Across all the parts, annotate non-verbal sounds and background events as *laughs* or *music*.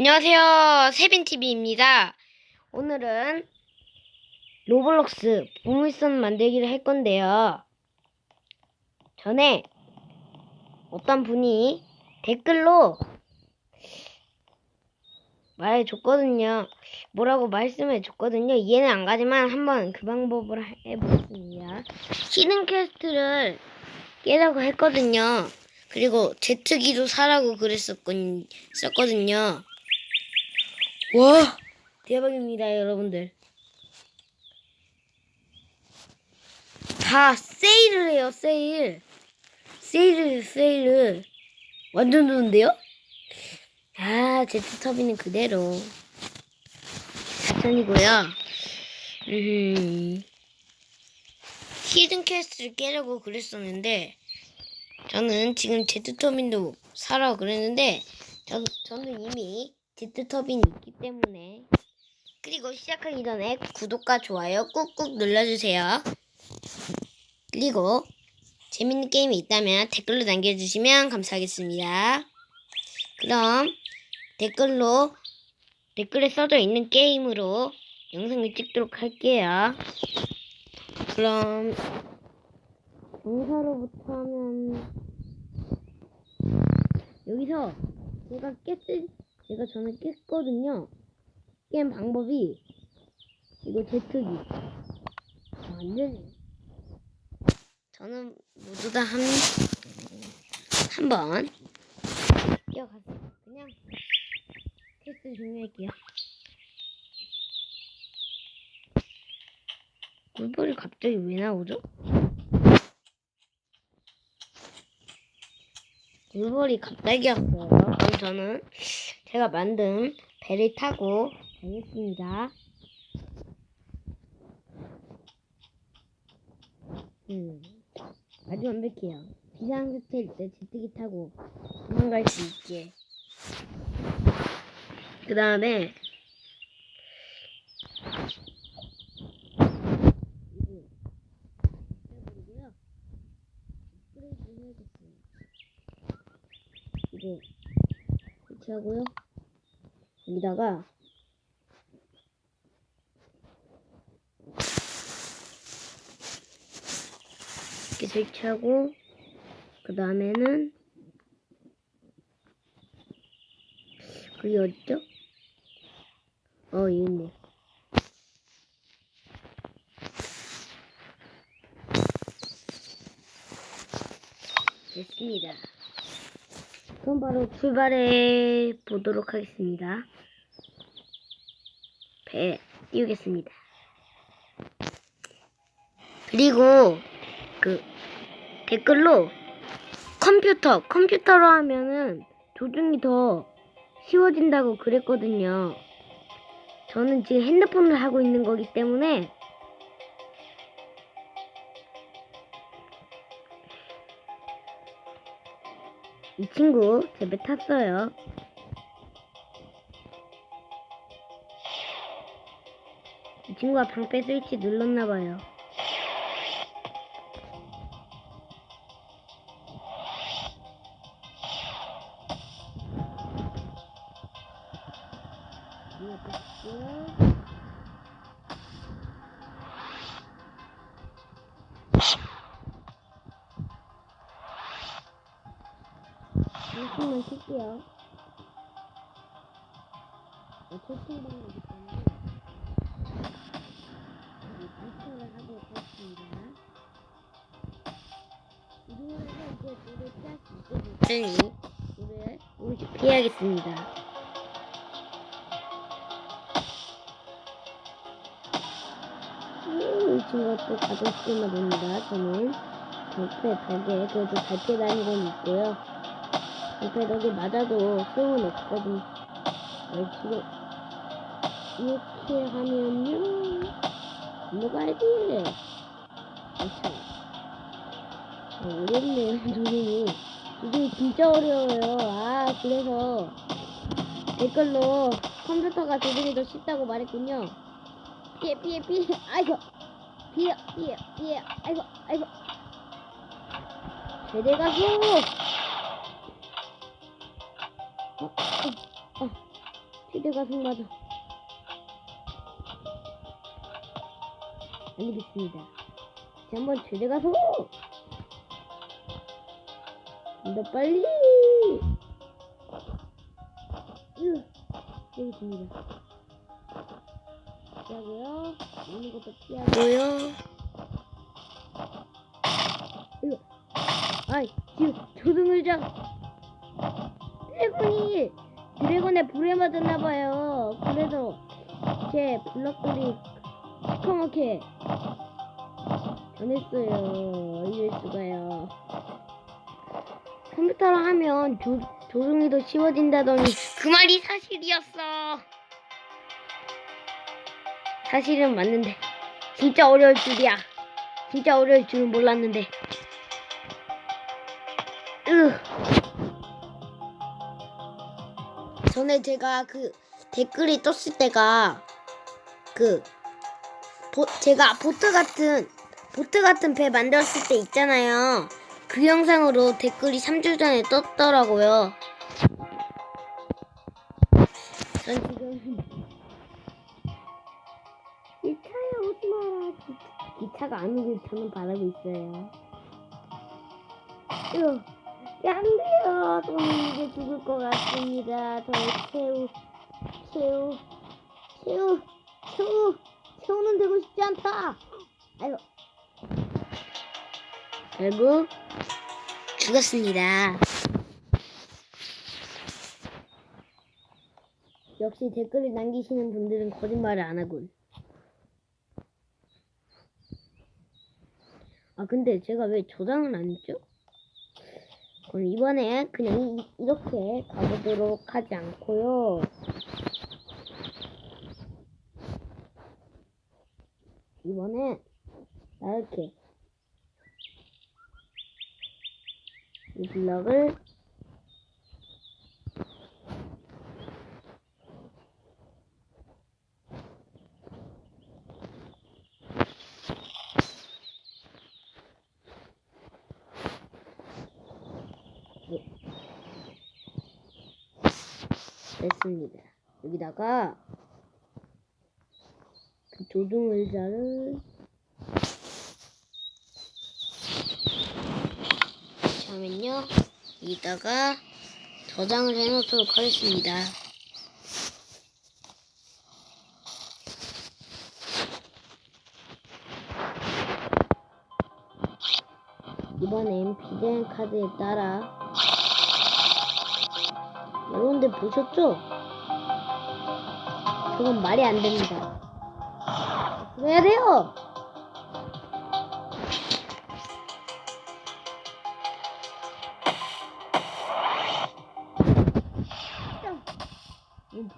안녕하세요. 세빈TV입니다. 오늘은 로블록스 보물선 만들기를 할 건데요. 전에 어떤 분이 댓글로 말해줬거든요. 뭐라고 말씀해줬거든요. 이해는 안 가지만 한번 그 방법을 해보겠습니다. 히든 퀘스트를 깨라고 했거든요. 그리고 제트기도 사라고 그랬었거든요. 와. 대박입니다 여러분들. 다 세일을 해요 세일. 세일을 세일을. 완전 좋은데요? 아 제트터비는 그대로. 4천이고요. 음, 히든 퀘스트를 깨려고 그랬었는데 저는 지금 제트터빈도 사라고 그랬는데 저, 저는 이미 제트터빈이 있기 때문에 그리고 시작하기 전에 구독과 좋아요 꾹꾹 눌러주세요. 그리고 재밌는 게임이 있다면 댓글로 남겨주시면 감사하겠습니다. 그럼 댓글로 댓글에 써져 있는 게임으로 영상을 찍도록 할게요. 그럼 동사로부터 하면 여기서 제가 깼을 제가 전에 깼거든요. 깬 방법이 이거 제트기 안 되네. 저는 모두 다 한 한 번 뛰어가서 그냥 테스트 종료할게요. 꿀벌이 갑자기 왜 나오죠? 꿀벌이 갑자기 왔어요. 그럼 저는 제가 만든 배를 타고 가겠습니다. 음, 아주 완벽해요. 비상사태일 때 제트기 타고 도망갈 수 있게. 그 다음에 이거 설치하고요. 여기다가 이렇게 설치하고 그 다음에는 그게 어딨죠? 어 여기 있네. 됐습니다. 그럼 바로 출발해 보도록 하겠습니다. 배 띄우겠습니다. 그리고 그 댓글로 컴퓨터 컴퓨터로 하면은 조준이 더 쉬워진다고 그랬거든요. 저는 지금 핸드폰을 하고 있는 거기 때문에 이 친구 제 배 탔어요. 이 친구가 방패 스위치 눌렀나봐요. 됐으니 물을 조금씩 피해야겠습니다. 음, 이 친구가 또 가족 시기만 됩니다. 저는 방패 벽에 그래도 다니는 건 있고요. 방패 벽에 맞아도 소용은 없거든. 어, 지금 이렇게 하면요. 뭐가 알지? 괜찮아. 어, 어렵네요, *laughs* 조준 이. 조준이 진짜 어려워요. 아, 그래서 댓글로 컴퓨터가 조준이 더 쉽다고 말했군요. 피해, 피해, 피해. 아이고. 피해, 피해, 피해. 아이고, 아이고. 제대 가수! 어, 어, 어. 최대 가속 맞아. 알겠습니다. 다시 한번 최대 가속! 더 빨리! 으, 여기 있습니다. 피하고요. 오는 것도 피하고요. 으, 아이, 지금 조승을장 드래곤이 드래곤의 불에 맞았나봐요. 그래서 제 블럭들이 시커멓게 변했어요. 이럴 수가요. 컴퓨터로 하면 조, 조종이도 쉬워진다더니 그 말이 사실이었어. 사실은 맞는데 진짜 어려울 줄이야. 진짜 어려울 줄은 몰랐는데. 으. 전에 제가 그 댓글이 떴을 때가 그 보, 제가 보트 같은 보트 같은 배 만들었을 때 있잖아요. 그 영상으로 댓글이 3주 전에 떴더라고요. 전 지금 기차에 오지 마라. 기, 기차가 안 오길 저는 바라고 있어요. 으, 안 돼요. 저는 이제 죽을 것 같습니다. 저 새우, 새우, 새우, 새우, 새우는 되고 싶지 않다. 아이고. 결국 죽었습니다. 역시 댓글을 남기시는 분들은 거짓말을 안 하군. 아 근데 제가 왜 저장을 안 했죠? 그럼 이번에 그냥 이, 이렇게 가보도록 하지 않고요. 이번에 이렇게 이 블럭을 냈습니다. 여기다가 그 조종 의자를 잠깐만요. 여기다가 저장을 해놓도록 하겠습니다. 이번엔 비대면 카드에 따라 여러분들 보셨죠? 그건 말이 안 됩니다. 그래야 돼요!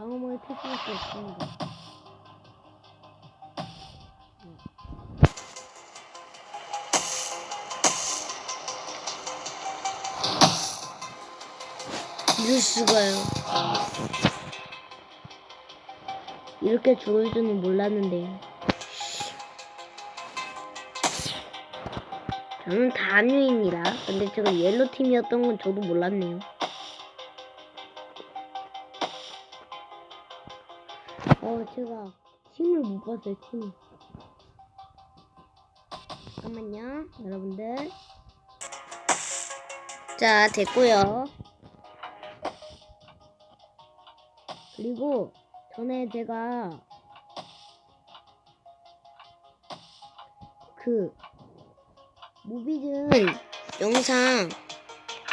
방어막을 펼 수밖에 없습니다. 이럴 수가요. 이렇게 죽을 줄은 몰랐는데요. 저는 다 합류입니다. 근데 제가 옐로 팀이었던 건 저도 몰랐네요. 제가 팀을 못 봤어요, 팀. 잠깐만요, 여러분들. 자, 됐고요. 그리고 전에 제가 그 무비즌 영상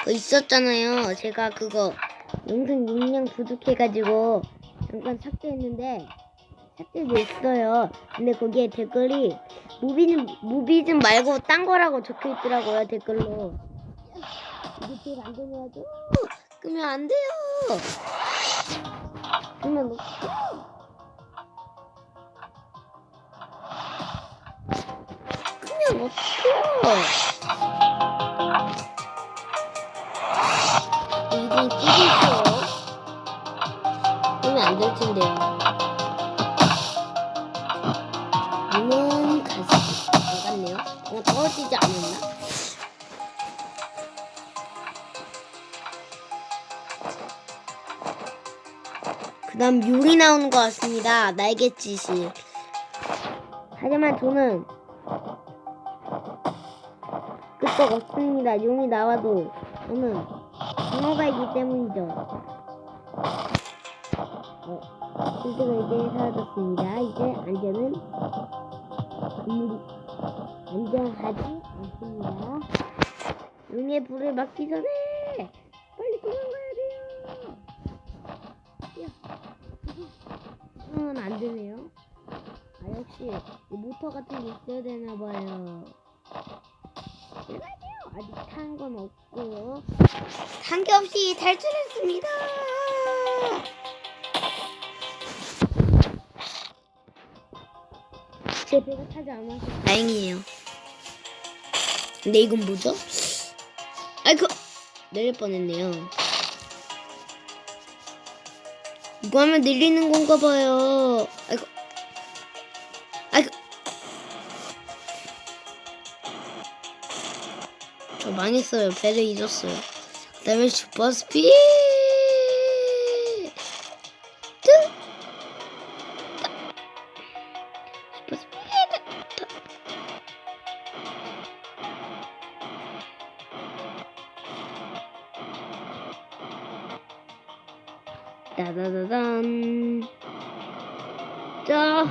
그 있었잖아요. 제가 그거 영상 용량 부족해가지고 잠깐 삭제했는데 삭제됐어요. 근데 거기에 댓글이 무비즌 무비즌 말고 딴 거라고 적혀 있더라고요 댓글로. 이게 제일 안 되냐고? 끄면 안 돼요. 끄면 못 끄면 어떡해. 이게 끼고 있어요. 그러면 안 될 텐데요. 그냥 떨어지지 않았나? 그 다음 용이 나오는 것 같습니다. 날갯짓이. 하지만 저는 끄떡 없습니다. 용이 나와도 저는 방어가이기 때문이죠. 어, 실드가 이제 사라졌습니다. 이제 안전은 건물이 안전하지 않습니다. 용의 불을 막기 전에 빨리 도망가야 돼요. 음, 안 되네요. 아, 역시, 이 모터 같은 게 있어야 되나 봐요. 아직 탄 건 없고요. 탄게 없이 탈출했습니다. 제 배가 타지 않아서 다행이에요. 근데 이건 뭐죠? 아이고, 내릴 뻔했네요. 이거 하면 늘리는 건가 봐요. 아이고. 아이고. 저 망했어요. 배를 잊었어요. 그 다음에 슈퍼 스피드. 따다다단. 짜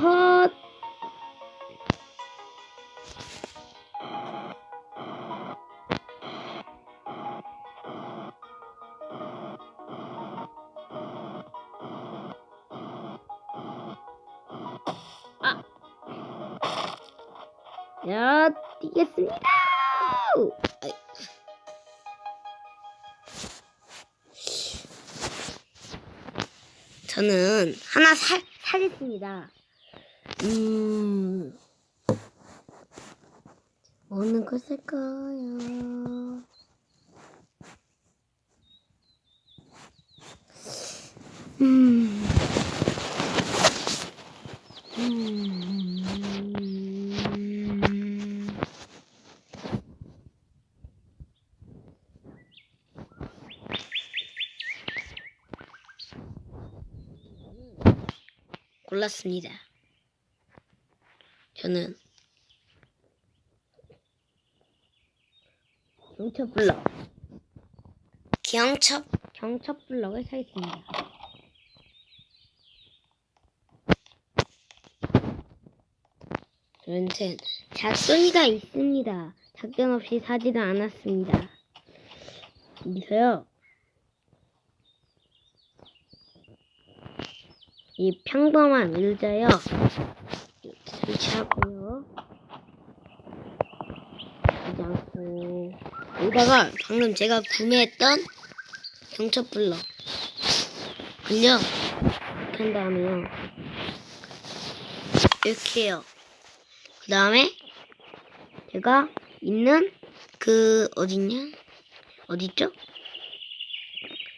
하나 사, 사겠습니다. 음, 어느 걸 살까요? 음, 음, 골랐습니다. 저는 경첩 블럭 경첩 경첩 블럭을 사겠습니다. 저한텐 작전이가 있습니다. 작전 없이 사지도 않았습니다. 여기서요. 이 평범한 의자요. 설치하고요. 하지 않고 여기다가 방금 제가 구매했던 경첩 블럭 그냥 한 다음에요. 이렇게 해요. 그 다음에 제가 있는 그 어딨냐? 어딨죠?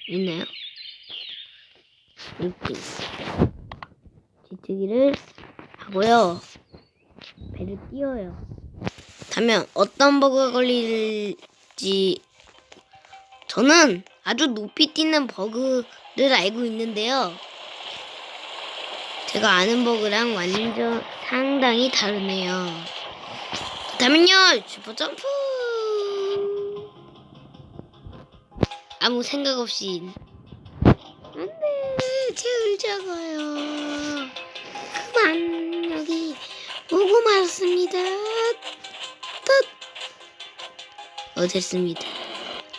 있나요? 이렇게 뒤 뜨기를 하고요. 배를 띄워요. 다면 어떤 버그가 걸릴지 저는 아주 높이 뛰는 버그를 알고 있는데요. 제가 아는 버그랑 완전 상당히 다르네요. 그다음은요 슈퍼 점프 아무 생각 없이 안돼 제 의자가요 그만 여기 오고 말았습니다. 어 됐습니다.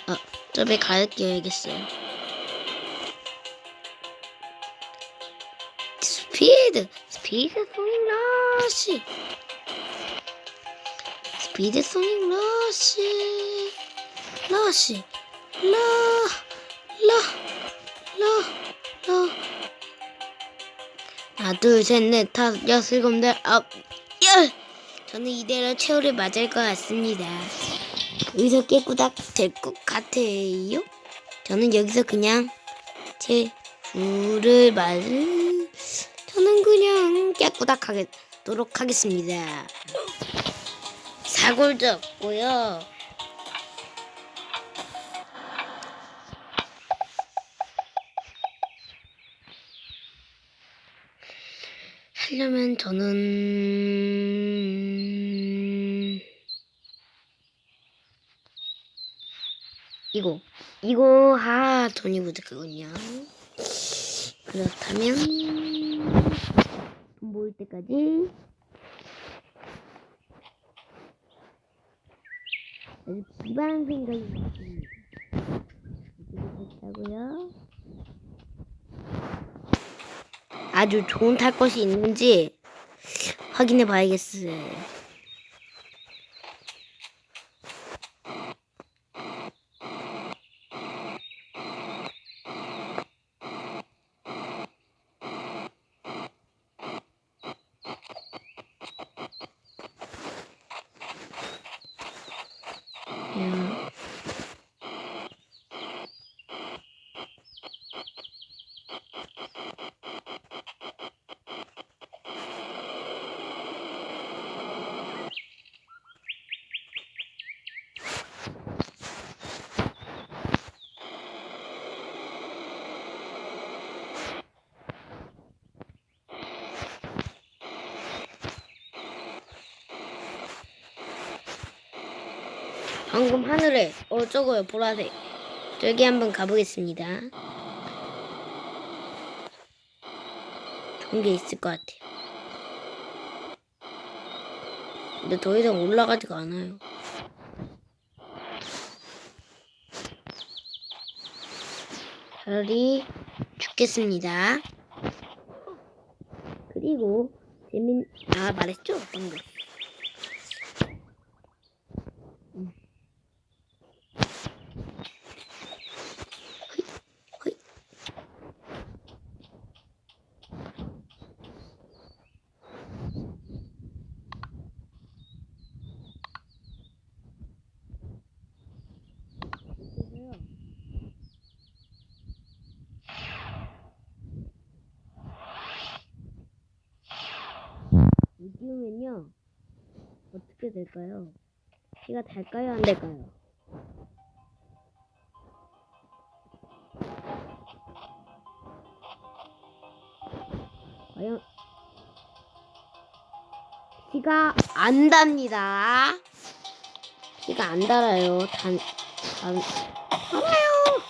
어 저배 가득 끼워야겠어요. 스피드! 스피드 소닉 러시! 스피드 소닉 러시! 러시! 러 러, 하나, 둘, 셋, 넷, 다섯, 여섯, 일곱, 여덟, 아홉, 열! 저는 이대로 최후를 맞을 것 같습니다. 여기서 깨꾸닥 될 것 같아요. 저는 여기서 그냥 제 후를 맞을, 저는 그냥 깨꾸닥 하도록 하겠습니다. 사골도 없고요. 하려면 저는 이거 이거 아 돈이 부족하군요. 그렇다면 돈 모을 때까지 아주 기발한 생각이 있습니다. 이렇게 하고요. 아주 좋은 탈 것이 있는지 확인해 봐야겠어요. 방금 하늘에 어 저거요 보라색 저기 한번 가보겠습니다. 좋은 게 있을 것 같아요. 근데 더 이상 올라가지가 않아요. 차라리 죽겠습니다. 그리고 재민 아 말했죠 방금. 허이. 이 띄우면요 어떻게 될까요? 피가 달까요 안 될까요? 과연 피가 안 답니다. 피가 안 달아요. 단, 단, 달아요.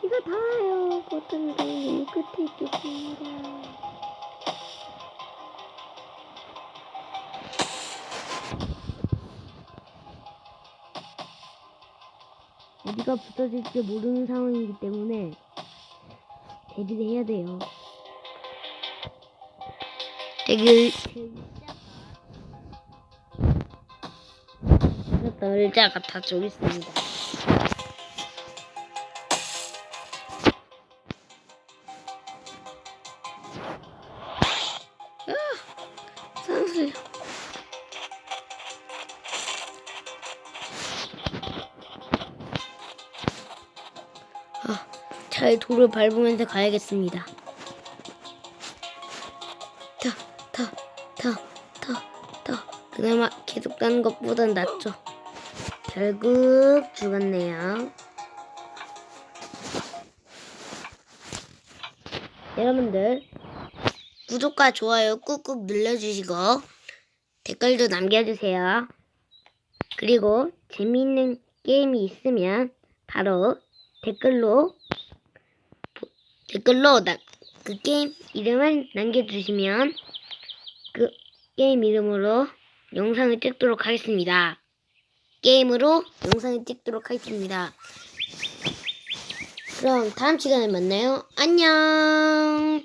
피가 달아요. 어떤 게 끝에 있겠습니다. 어디가 붙어질지 모르는 상황이기 때문에 대비를 해야 돼요. 대기 의자가 다 저기 있습니다. 차에 돌을 밟으면서 가야겠습니다. 타, 타, 타, 타, 타. 그나마 계속 가는 것보단 낫죠. 결국 죽었네요. 여러분들 구독과 좋아요 꾹꾹 눌러주시고 댓글도 남겨주세요. 그리고 재미있는 게임이 있으면 바로 댓글로 보- 댓글로 나, 그 게임 이름을 남겨주시면 그 게임 이름으로 영상을 찍도록 하겠습니다. 게임으로 영상을 찍도록 하겠습니다. 그럼 다음 시간에 만나요. 안녕.